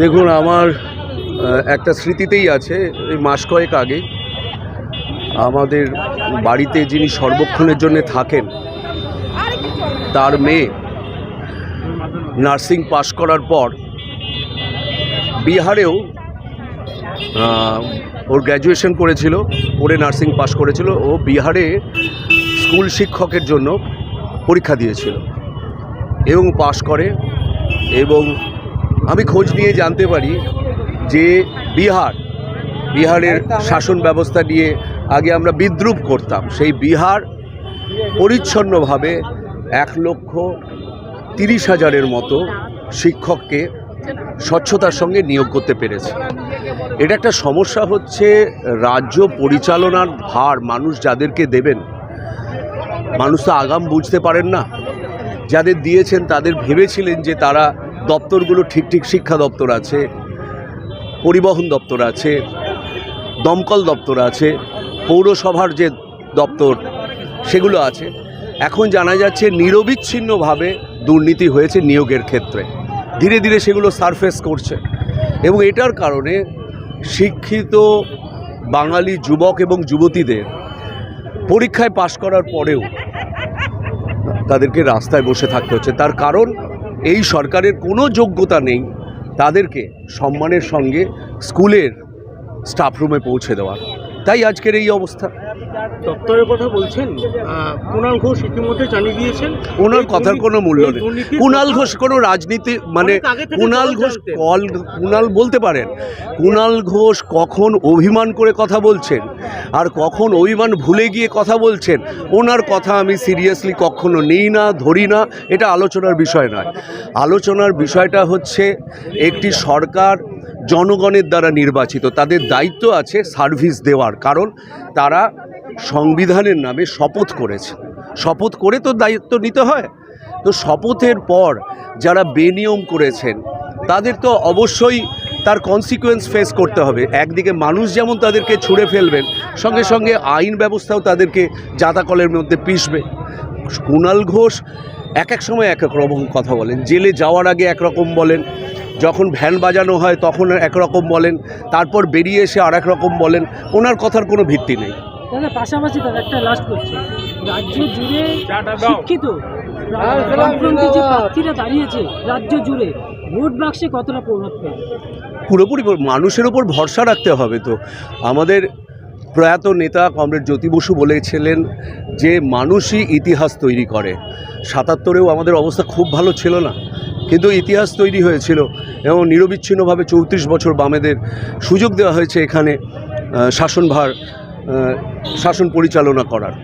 দেখুন, আমার একটা স্মৃতিতেই আছে, এই মাস কয়েক আগে আমাদের বাড়িতে যিনি সর্বক্ষণের জন্য থাকেন, তার মেয়ে নার্সিং পাশ করার পর বিহারেও ওর গ্র্যাজুয়েশন করেছিল করে নার্সিং পাশ করেছিল, ও বিহারে স্কুল শিক্ষকের জন্য পরীক্ষা দিয়েছিল এবং পাশ করে এবং আমি খোঁজ নিয়ে জানতে পারি যে বিহার, বিহারের শাসন ব্যবস্থা নিয়ে আগে আমরা বিদ্রুপ করতাম। সেই বিহার পরিচ্ছন্নভাবে এক লক্ষ তিরিশ হাজারের মতো শিক্ষককে স্বচ্ছতার সঙ্গে নিয়োগ করতে পেরেছে। এটা একটা সমস্যা হচ্ছে রাজ্য পরিচালনার ভার মানুষ যাদেরকে দেবেন, মানুষ তো আগাম বুঝতে পারেন না। যাদের দিয়েছেন তাদের ভেবেছিলেন যে তারা দপ্তরগুলো ঠিক ঠিক শিক্ষা দপ্তর আছে, পরিবহন দপ্তর আছে, দমকল দপ্তর আছে, পৌরসভার যে দপ্তর সেগুলো আছে। এখন জানা যাচ্ছে নিরবিচ্ছিন্নভাবে দুর্নীতি হয়েছে নিয়োগের ক্ষেত্রে। ধীরে ধীরে সেগুলো সারফেস করছে এবং এটার কারণে শিক্ষিত বাঙালি যুবক এবং যুবতীদের পরীক্ষায় পাশ করার পরেও তাদেরকে রাস্তায় বসে থাকতে হচ্ছে। তার কারণ এই সরকারের কোনো যোগ্যতা নেই তাদেরকে সম্মানের সঙ্গে স্কুলের স্টাফ রুমে পৌঁছে দেওয়ার। তাই আজকের এই অবস্থা। দপ্তরের কথা বলছেন কুণাল ঘোষ ইতিমধ্যে জানিয়ে দিয়েছেন ওনার কথার কোনো মূল্য নেই। কুণাল ঘোষ কোনো রাজনীতি মানে কুণাল ঘোষ কল কুণাল বলতে পারেন কুণাল ঘোষ কখন অভিমান করে কথা বলছেন আর কখন অভিমান ভুলে গিয়ে কথা বলছেন ওনার কথা আমি সিরিয়াসলি কখনো নিই না ধরি না এটা আলোচনার বিষয় নয়। আলোচনার বিষয়টা হচ্ছে একটি সরকার জনগণের দ্বারা নির্বাচিত, তাদের দায়িত্ব আছে সার্ভিস দেওয়ার। কারণ তারা সংবিধানের নামে শপথ করেছে। শপথ করে তো দায়িত্ব নিতে হয়। তো শপথের পর যারা বেনিয়ম করেছেন, তাদের তো অবশ্যই তার কনসিকুয়েন্স ফেস করতে হবে। একদিকে মানুষ যেমন তাদেরকে ছুঁড়ে ফেলবেন, সঙ্গে সঙ্গে আইন ব্যবস্থাও তাদেরকে জাতাকলের মধ্যে পিষবে। কুণাল ঘোষ এক এক সময় এক এক রকম কথা বলেন, জেলে যাওয়ার আগে একরকম বলেন যখন ভ্যান বাজানো হয় তখন একরকম বলেন তারপর বেরিয়ে এসে আর রকম বলেন ওনার কথার কোনো ভিত্তি নেই। দাদা পাশাপাশি দাদা একটা লাস্ট করছে। রাজ্য জুড়ে শিক্ষিত বামফ্রন্টে যে প্রার্থীরা দাঁড়িয়েছে রাজ্য জুড়ে ভোট বাক্সে কতটা প্রভাব ফেলবে? পুরোপুরি মানুষের ওপর ভরসা রাখতে হবে তো। আমাদের প্রয়াত নেতা কমরেড জ্যোতি বসু বলেছিলেন যে মানুষই ইতিহাস তৈরি করে। সাতাত্তরেও আমাদের অবস্থা খুব ভালো ছিল না। কিন্তু ইতিহাস তৈরি হয়েছিল এবং নিরবিচ্ছিন্নভাবে চৌত্রিশ বছর বামেদের সুযোগ দেওয়া হয়েছে এখানে শাসনভার শাসন পরিচালনা করার।